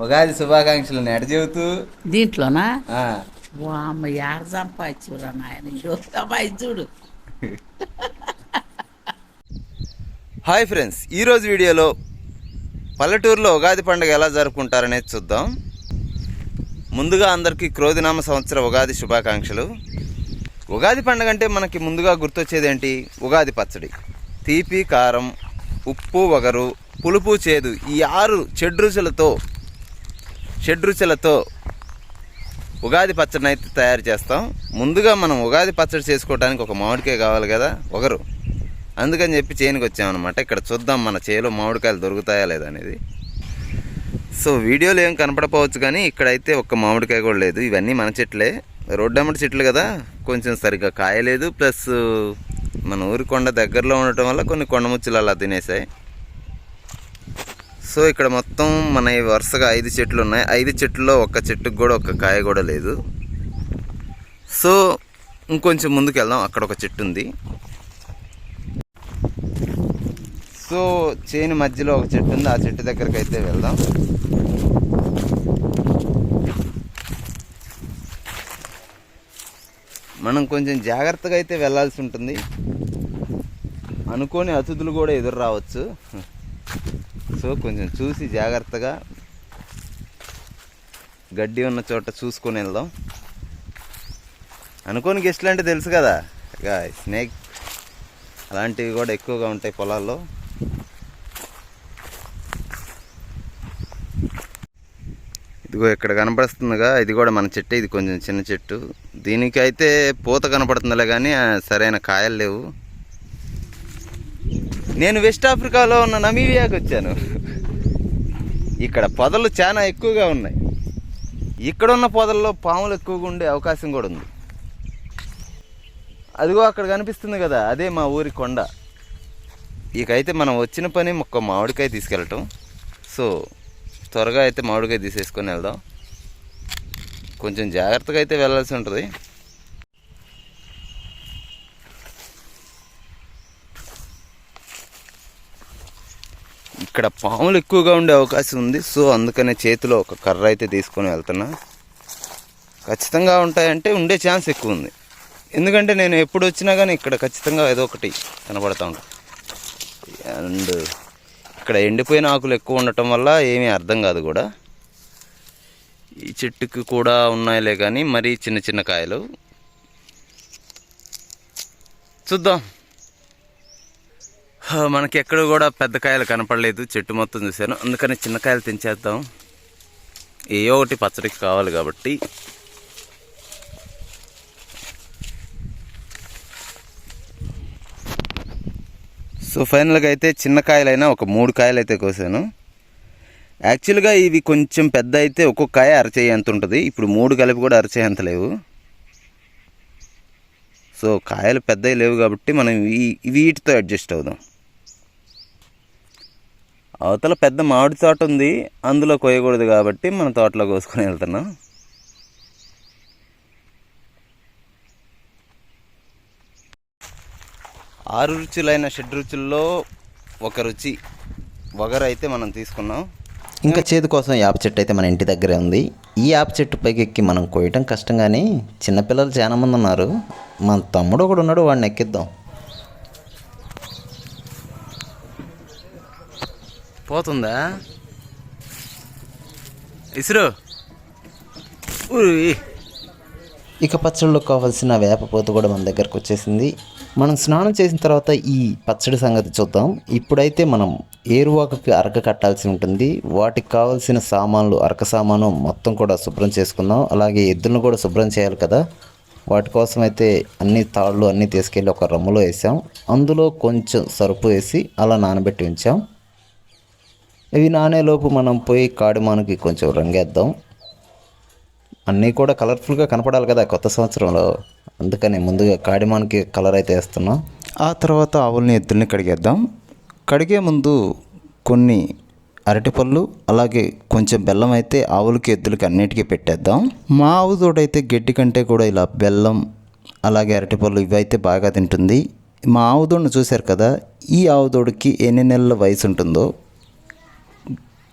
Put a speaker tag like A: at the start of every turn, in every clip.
A: ఉగాది శుభాకాంక్షలు నెట చెబుతూ?
B: దీంట్లోనా? వామ్మ సంపాదించురా నాయన?
A: హాయ్ ఫ్రెండ్స్ ఈరోజు వీడియోలో పల్లెటూరులో ఉగాది పండుగ ఎలా జరుపుకుంటారనేది చూద్దాం. ముందుగా అందరికీ క్రోధినామ సంవత్సర ఉగాది శుభాకాంక్షలు. ఉగాది పండుగ అంటే మనకి ముందుగా గుర్తొచ్చేది ఏంటి? ఉగాది పచ్చడి. తీపి కారం ఉప్పు వగరు పులుపు చేదు ఈ ఆరు షడ్రుచులతో షడ్రుచులతో ఉగాది పచ్చడిని అయితే తయారు చేస్తాం. ముందుగా మనం ఉగాది పచ్చడి చేసుకోవడానికి ఒక మామిడికాయ కావాలి కదా ఒకరు. అందుకని చెప్పి చేనుకి వచ్చామన్నమాట. ఇక్కడ చూద్దాం మన చేలో మామిడికాయలు దొరుకుతాయా లేదా అనేది. సో వీడియోలో ఏం కనపడపోవచ్చు కానీ ఇక్కడైతే ఒక్క మామిడికాయ కూడా లేదు. ఇవన్నీ మన చెట్లే. రోడ్డమ్మటి చెట్లు కదా. కొంచెం సరిగ్గా కాయలేదు. ప్లస్ మన ఊరి కొండ దగ్గరలో ఉండటం వల్ల కొన్ని కొండముచ్చులు అలా తినేసాయి. సో ఇక్కడ మొత్తం మన వరుసగా ఐదు చెట్లు ఉన్నాయి. ఐదు చెట్లలో ఒక్క చెట్టుకు కూడా ఒక్క కాయ కూడా లేదు. సో ఇంకొంచెం ముందుకు వెళ్దాం. అక్కడ ఒక చెట్టు ఉంది. సో చేను మధ్యలో ఒక చెట్టు ఉంది. ఆ చెట్టు దగ్గరికి అయితే వెళ్దాం. మనం కొంచెం జాగ్రత్తగా అయితే వెళ్ళాల్సి ఉంటుంది. అనుకోని అతిథులు కూడా ఎదురు రావచ్చు. సో కొంచెం చూసి జాగ్రత్తగా గడ్డి ఉన్న చోట చూసుకొని వెళ్దాం. అనుకోని గెస్ట్లు అంటే తెలుసు కదా. ఇక స్నేక్ అలాంటివి కూడా ఎక్కువగా ఉంటాయి పొలాల్లో. ఇదిగో ఇక్కడ కనపడుతుందిగా. ఇది కూడా మన చెట్టు. ఇది కొంచెం చిన్న చెట్టు. దీనికి అయితే పూత కనపడుతుందిలే కానీ సరైన కాయలు లేవు. నేను వెస్ట్ ఆఫ్రికాలో ఉన్న నమీబియాకి వచ్చాను. ఇక్కడ పొదలు చాలా ఎక్కువగా ఉన్నాయి. ఇక్కడ ఉన్న పొదల్లో పాములు ఎక్కువగా ఉండే అవకాశం కూడా ఉంది. అదిగో అక్కడ కనిపిస్తుంది కదా అదే మా ఊరి కొండ. ఇకైతే మనం వచ్చిన పని ఒక్క మామిడికాయ తీసుకెళ్ళటం. సో త్వరగా అయితే మామిడికాయ తీసేసుకొని వెళ్దాం. కొంచెం జాగ్రత్తగా అయితే వెళ్ళాల్సి ఉంటుంది. ఇక్కడ పాములు ఎక్కువగా ఉండే అవకాశం ఉంది. సో అందుకనే చేతిలో ఒక కర్ర అయితే తీసుకొని వెళ్తున్నా. ఖచ్చితంగా ఉంటాయంటే ఉండే ఛాన్స్ ఎక్కువ ఉంది. ఎందుకంటే నేను ఎప్పుడు వచ్చినా కానీ ఇక్కడ ఖచ్చితంగా ఏదో ఒకటి కనబడతా ఉంటాను అండ్ ఇక్కడ ఎండిపోయిన ఆకులు ఎక్కువ ఉండటం వల్ల ఏమీ అర్థం కాదు కూడా. ఈ చెట్టుకి కూడా ఉన్నాయిలే కానీ మరీ చిన్న చిన్న కాయలు. చూద్దాం. మనకి ఎక్కడ కూడా పెద్ద కాయలు కనపడలేదు. చెట్టు మొత్తం చూశాను. అందుకని చిన్న కాయలు తెంచేద్దాం. ఏ ఒకటి పచ్చడికి కావాలి కాబట్టి. సో ఫైనల్గా అయితే చిన్న కాయలైనా ఒక మూడు కాయలు అయితే కోసాను. యాక్చువల్గా ఇవి కొంచెం పెద్ద అయితే ఒక్కొక్క కాయ అరచేయి ఎంత ఉంటుంది. ఇప్పుడు మూడు కలిపి కూడా అరచేయి అంత లేవు. సో కాయలు పెద్దవి లేవు కాబట్టి మనం ఈ వీటితో అడ్జస్ట్ అవుదాం. అవతల పెద్ద మామిడి తోట ఉంది అందులో కోయకూడదు కాబట్టి మన తోటలో కోసుకొని వెళ్తున్నాం. ఆరు రుచులైన షెడ్ రుచుల్లో ఒక రుచి వగర అయితే మనం తీసుకున్నాం.
C: ఇంకా చేదు కోసం యాప చెట్టు అయితే మన ఇంటి దగ్గరే ఉంది. ఈ యాప చెట్టు పైకి ఎక్కి మనం కోయటం కష్టం కానీ చిన్నపిల్లలు చాలా మంది ఉన్నారు. మన తమ్ముడు ఒకడు ఉన్నాడు వాడిని ఎక్కిద్దాం.
A: పోతుందా? ఇసురు.
C: ఇక పచ్చడిలో కావాల్సిన వేపపోత కూడా మన దగ్గరకు వచ్చేసింది. మనం స్నానం చేసిన తర్వాత ఈ పచ్చడి సంగతి చూద్దాం. ఇప్పుడైతే మనం ఏరువాకకి అరక కట్టాల్సి ఉంటుంది. వాటికి కావాల్సిన సామాన్లు అరక సామాను మొత్తం కూడా శుభ్రం చేసుకుందాం. అలాగే ఎద్దులను కూడా శుభ్రం చేయాలి కదా. వాటి కోసం అయితే అన్ని తాళ్ళు అన్నీ తీసుకెళ్ళి ఒక రమ్ములో వేసాం. అందులో కొంచెం సరుపు వేసి అలా నానబెట్టి ఉంచాం. ఇవి నానేలోపు మనం పోయి కాడుమానికి కొంచెం రంగేద్దాం. అన్నీ కూడా కలర్ఫుల్గా కనపడాలి కదా కొత్త సంవత్సరంలో. అందుకని ముందుగా కాడిమానికి కలర్ అయితే వేస్తున్నాం.
D: ఆ తర్వాత ఆవుల్ని ఎద్దుల్ని కడిగేద్దాం. కడిగే ముందు కొన్ని అరటిపళ్ళు అలాగే కొంచెం బెల్లం అయితే ఆవులకి ఎద్దులకి అన్నిటికీ పెట్టేద్దాం. మా ఆవు తోడైతే గడ్డి కంటే కూడా ఇలా బెల్లం అలాగే అరటిపళ్ళు ఇవి అయితే బాగా తింటుంది. మా ఆవుదోడిని చూశారు కదా ఈ ఆవుదోడికి ఎన్ని నెలల వయసు ఉంటుందో.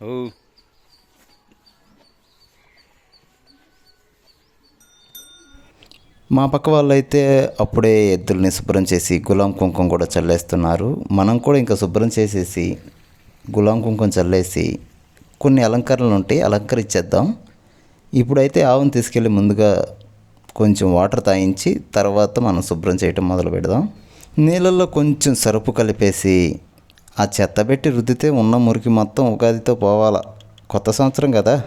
B: ఓ.
A: మా పక్క వాళ్ళు అయితే అప్పుడే ఎద్దుల్ని శుభ్రం చేసి గులాం కుంకుమ కూడా చల్లేస్తున్నారు. మనం కూడా ఇంకా శుభ్రం చేసేసి గులాం కుంకుమ చల్లేసి కొన్ని అలంకరణలు ఉంటాయి అలంకరించేద్దాం. ఇప్పుడైతే ఆవును తీసుకెళ్ళి ముందుగా కొంచెం వాటర్ తాగించి తర్వాత మనం శుభ్రం చేయటం మొదలు పెడదాం నీళ్ళల్లో కొంచెం సరుపు కలిపేసి ఆ చెత్త పెట్టి రుద్దితే ఉన్న మురికి మొత్తం ఉగాదితో పోవాలా. కొత్త సంవత్సరం కదా.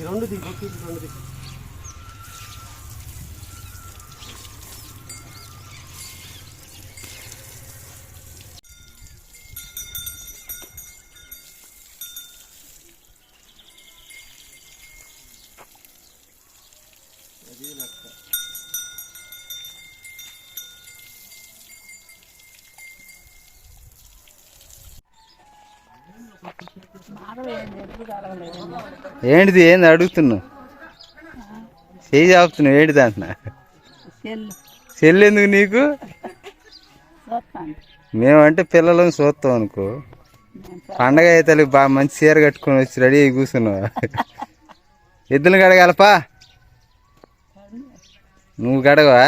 B: రెండు దిగుకే రెండు దిగు. ఏంటిది? ఏంది అడుగుతున్నావు? చేయి చాపుతున్నావు ఏంటి దాంట్లో
E: సెల్లు
B: ఎందుకు నీకు? మేమంటే పిల్లలను చూస్తాం అనుకో. పండగ అయితే బాగా మంచి చీర కట్టుకొని వచ్చి రెడీ అయి కూర్చున్నావు? ఎద్దులు కడగాలపా నువ్వు గడవా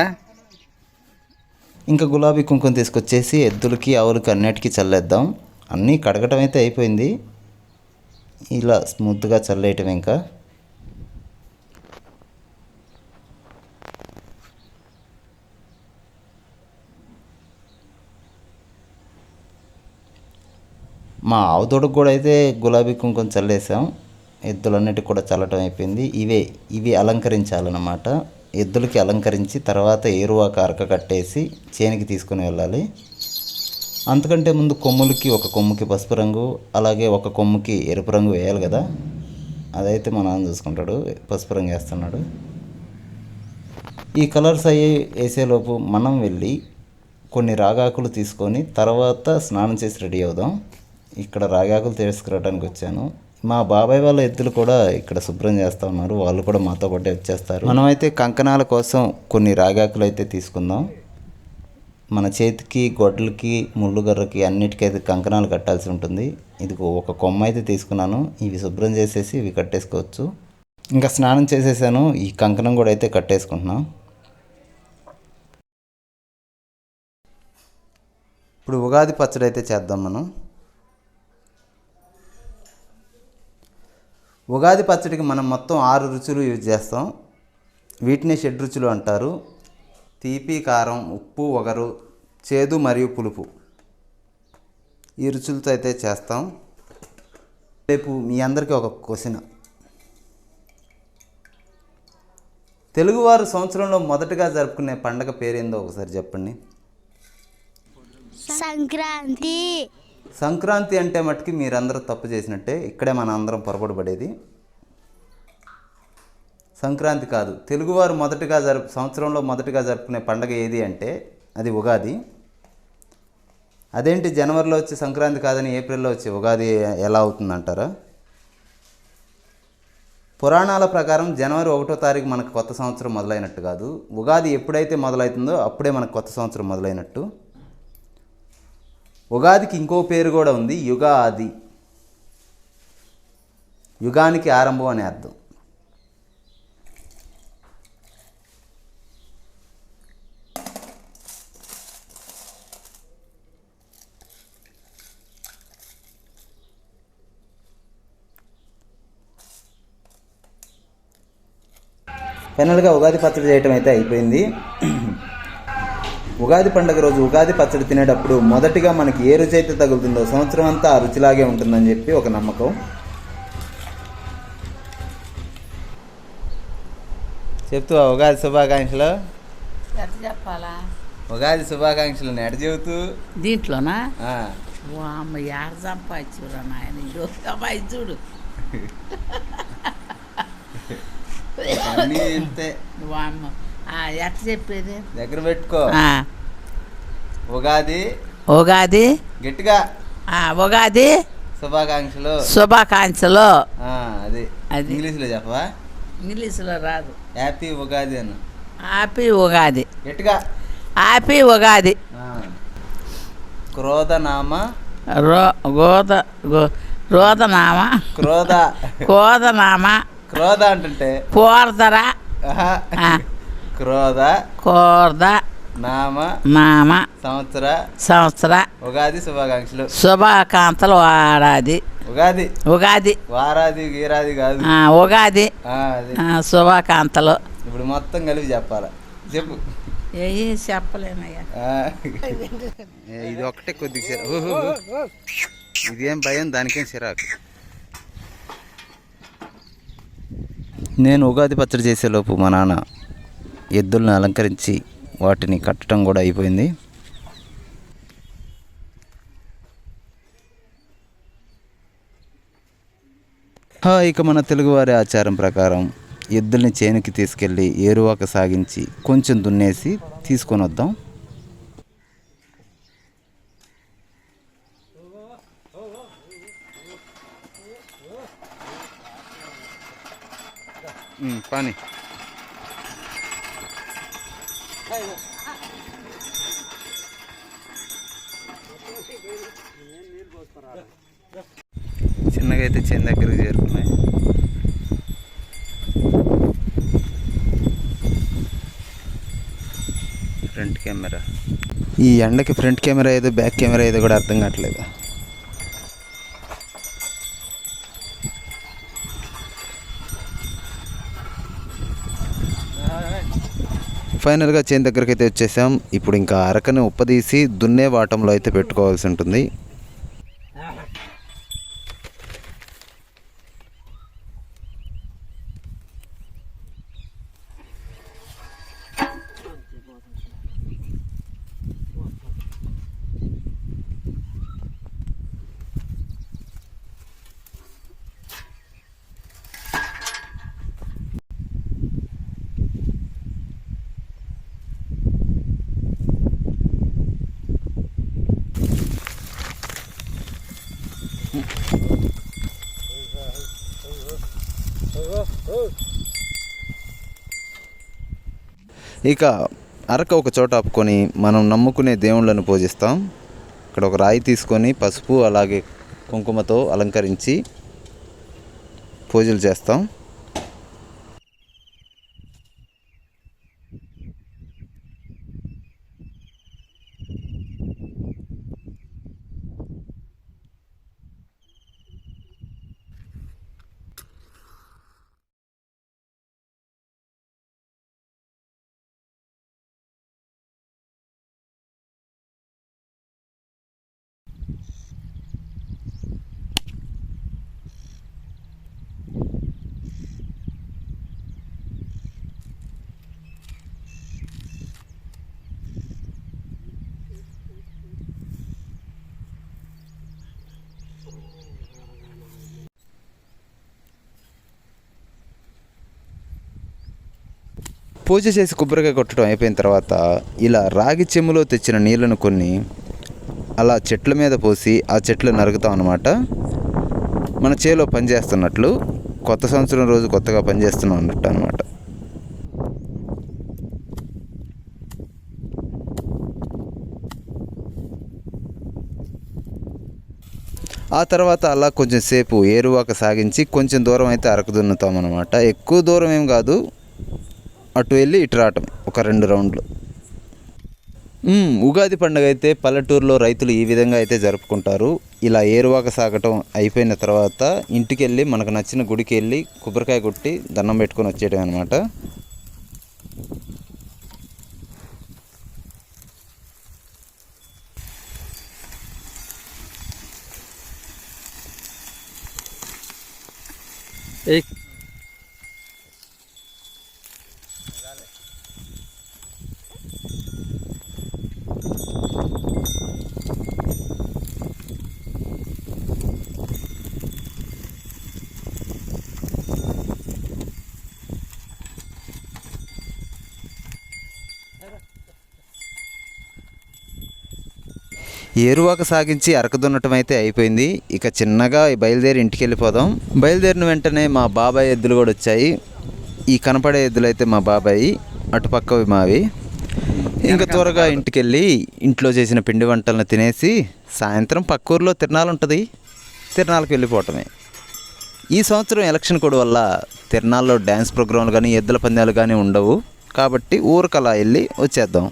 A: ఇంకా గులాబీ కుంకుమ తీసుకొచ్చేసి ఎద్దులకి ఆవులకి అన్నిటికీ చల్లేద్దాం. అన్నీ కడగటం అయితే అయిపోయింది. ఇలా స్మూత్గా చల్లేయటం ఇంకా. మా ఆవు కూడా అయితే గులాబీ కుంకుమ చల్లేసాం. ఎద్దులన్నిటికి కూడా చల్లటం అయిపోయింది. ఇవే ఇవి అలంకరించాలన్నమాట. ఎద్దులకి అలంకరించి తర్వాత ఏరువాక అరక కట్టేసి చేనికి తీసుకుని వెళ్ళాలి. అంతకంటే ముందు కొమ్ములకి ఒక కొమ్ముకి పసుపు రంగు అలాగే ఒక కొమ్ముకి ఎరుపు రంగు వేయాలి కదా. అదైతే మా నాన్న చూసుకుంటాడు పసుపు రంగు వేస్తున్నాడు. ఈ కలర్స్ అయ్యి వేసేలోపు మనం వెళ్ళి కొన్ని రాగాకులు తీసుకొని తర్వాత స్నానం చేసి రెడీ అవుదాం. ఇక్కడ రాగాకులు తీసుకురావడానికి వచ్చాను. మా బాబాయ్ వాళ్ళ ఎద్దులు కూడా ఇక్కడ శుభ్రం చేస్తూ ఉన్నారు. వాళ్ళు కూడా మాతో పాటే వచ్చేస్తారు. మనమైతే కంకణాల కోసం కొన్ని రాగాకులు అయితే తీసుకుందాం. మన చేతికి గొడ్లకి ముళ్ళుగర్రకి అన్నిటికైతే కంకణాలు కట్టాల్సి ఉంటుంది. ఇది ఒక కొమ్మ అయితే తీసుకున్నాను. ఇవి శుభ్రం చేసేసి ఇవి కట్టేసుకోవచ్చు. ఇంకా స్నానం చేసేసాను. ఈ కంకణం కూడా అయితే కట్టేసుకుంటున్నాం.
B: ఇప్పుడు ఉగాది పచ్చడి అయితే చేద్దాం మనం. ఉగాది పచ్చడికి మనం మొత్తం ఆరు రుచులు యూజ్ చేస్తాం. వీటిని షెడ్ రుచులు అంటారు. తీపి కారం ఉప్పు వగరు చేదు మరియు పులుపు. ఈ రుచులతో అయితే చేస్తాం. రేపు మీ అందరికీ ఒక క్వశ్చన్. తెలుగువారు సంవత్సరంలో మొదటగా జరుపుకునే పండగ పేరేందో ఒకసారి చెప్పండి.
F: సంక్రాంతి.
B: సంక్రాంతి అంటే మట్టుకి మీరందరూ తప్పు చేసినట్టే ఇక్కడే మన అందరం పొరపాటు పడేది. సంక్రాంతి కాదు. తెలుగువారు మొదటగా జరుపు సంవత్సరంలో మొదటగా జరుపుకునే పండగ ఏది అంటే అది ఉగాది. అదేంటి జనవరిలో వచ్చే సంక్రాంతి కాదని ఏప్రిల్లో వచ్చే ఉగాది ఎలా అవుతుందంటారా? పురాణాల ప్రకారం జనవరి ఒకటో తారీఖు మనకు కొత్త సంవత్సరం మొదలైనట్టు కాదు. ఉగాది ఎప్పుడైతే మొదలవుతుందో అప్పుడే మనకు కొత్త సంవత్సరం మొదలైనట్టు. ఉగాదికి ఇంకో పేరు కూడా ఉంది యుగాది. యుగానికి ఆరంభం అనే అర్థం.
A: ఫైనల్గా ఉగాది పచ్చడి చేయటం అయితే అయిపోయింది. ఉగాది పండుగ రోజు ఉగాది పచ్చడి తినేటప్పుడు మొదటిగా మనకి ఏ రుచి అయితే తగులుతుందో సంవత్సరం అంతా ఆ రుచిలాగే ఉంటుందని చెప్పి ఒక నమ్మకం. చెప్తూ ఉగాది శుభాకాంక్షలు.
B: చెప్పాలా?
A: ఉగాది శుభాకాంక్షలు నెట చెబుతూ.
B: దీంట్లోనా? అమ్మ యాడ సంపాదించురా నాయన? చూడు
A: అన్నీ ఇంతే
B: చెప్పేది?
A: దగ్గర పెట్టుకో. ఉగాది
B: ఉగాది?
A: గట్టిగా.
B: ఉగాది?
A: శుభాకాంక్షలు.
B: శుభాకాంక్షలు.
A: అది.
B: అది.
A: ఇంగ్లీష్లో చెప్పవా?
B: ఇంగ్లీష్లో రాదు.
A: హ్యాపీ ఉగాది అను.
B: హ్యాపీ ఉగాది.
A: గట్టిగా.
B: హ్యాపీ ఉగాది.
A: క్రోధనామ.
B: రో గోద గో రోదనామ
A: క్రోధ.
B: కోదనామ
A: క్రోధ అంటుంటే?
B: కోర్దర.
A: క్రోధ
B: కోర్ద
A: నామ
B: నామ
A: సంవత్సర
B: సంవత్సర
A: ఉగాది శుభాకాంక్షలు.
B: శుభాకాంతలు వాడాది
A: ఉగాది.
B: ఉగాది.
A: వారాది గీరాది కాదు.
B: ఆ, ఉగాది.
A: ఆ, అది.
B: ఆ, శుభాకాంతలు.
A: ఇప్పుడు మొత్తం కలిపి చెప్పాలా? చెప్పు.
B: ఏ చెప్పలేనయ్యా
A: ఇది ఒకటే కొద్దిగా. ఇదేం భయం దానికేం చిరాకు నేను ఉగాది పచ్చడి చేసేలోపు మా నాన్న ఎద్దులను అలంకరించి వాటిని కట్టడం కూడా అయిపోయింది. ఇక మన తెలుగువారి ఆచారం ప్రకారం ఎద్దుల్ని చేనుకి తీసుకెళ్ళి ఏరువాక సాగించి కొంచెం దున్నేసి తీసుకొని వద్దాం పని. చిన్నగా అయితే చేను దగ్గరికి చేరుకున్నాయి. ఫ్రంట్ కెమెరా ఈ ఎండకి ఫ్రంట్ కెమెరా ఏదో బ్యాక్ కెమెరా ఏదో కూడా అర్థం కావట్లేదు. ఫైనల్గా చేను దగ్గరికి అయితే వచ్చేసాం. ఇప్పుడు ఇంకా అరకని ఉప్పదీసి దున్నే వాటంలో అయితే పెట్టుకోవాల్సి ఉంటుంది. ఇక అరక ఒక చోట ఆపుకొని మనం నమ్ముకునే దేవుళ్ళను పూజిస్తాం. ఇక్కడ ఒక రాయి తీసుకొని పసుపు అలాగే కుంకుమతో అలంకరించి పూజలు చేస్తాం. పూజ చేసి కొబ్బరికాయ కొట్టడం అయిపోయిన తర్వాత ఇలా రాగి చెమ్ములో తెచ్చిన నీళ్ళను కొన్ని అలా చెట్ల మీద పోసి ఆ చెట్లు నరుకుతాం అనమాట మన చేలో పనిచేస్తున్నట్లు కొత్త సంవత్సరం రోజు కొత్తగా పనిచేస్తున్నాం అన్నట్టు అనమాట ఆ తర్వాత అలా కొంచెం సేపు ఏరువాక సాగించి కొంచెం దూరం అయితే అరకు దున్నుతాం అనమాట ఎక్కువ దూరం ఏం కాదు అటు వెళ్ళి ఇటు రావటం ఒక రెండు రౌండ్లు. ఉగాది పండుగ అయితే పల్లెటూరులో రైతులు ఈ విధంగా అయితే జరుపుకుంటారు. ఇలా ఏరువాక సాగటం అయిపోయిన తర్వాత ఇంటికి వెళ్ళి మనకు నచ్చిన గుడికి వెళ్ళి కొబ్బరికాయ కొట్టి దండం పెట్టుకొని వచ్చేయడం అనమాట ఏ ఏరువాక సాగించి అరక దున్నటం అయితే అయిపోయింది. ఇక చిన్నగా బయలుదేరి ఇంటికి వెళ్ళిపోదాం బయలుదేరిన వెంటనే మా బాబాయ్ ఎద్దులు కూడా వచ్చాయి. ఈ కనపడే ఎద్దులు అయితే మా బాబాయి అటుపక్కవి మావి. ఇంకా త్వరగా ఇంటికి వెళ్ళి ఇంట్లో చేసిన పిండి వంటలను తినేసి సాయంత్రం పక్క ఊర్లో తిరణాలు ఉంటుంది. తిరణాలకు వెళ్ళిపోవటమే. ఈ సంవత్సరం ఎలక్షన్ కోడ్ వల్ల తిరణాల్లో డ్యాన్స్ ప్రోగ్రాంలు కానీ ఎద్దుల పందాలు కానీ ఉండవు. కాబట్టి ఊరికి అలా వెళ్ళి వచ్చేద్దాం.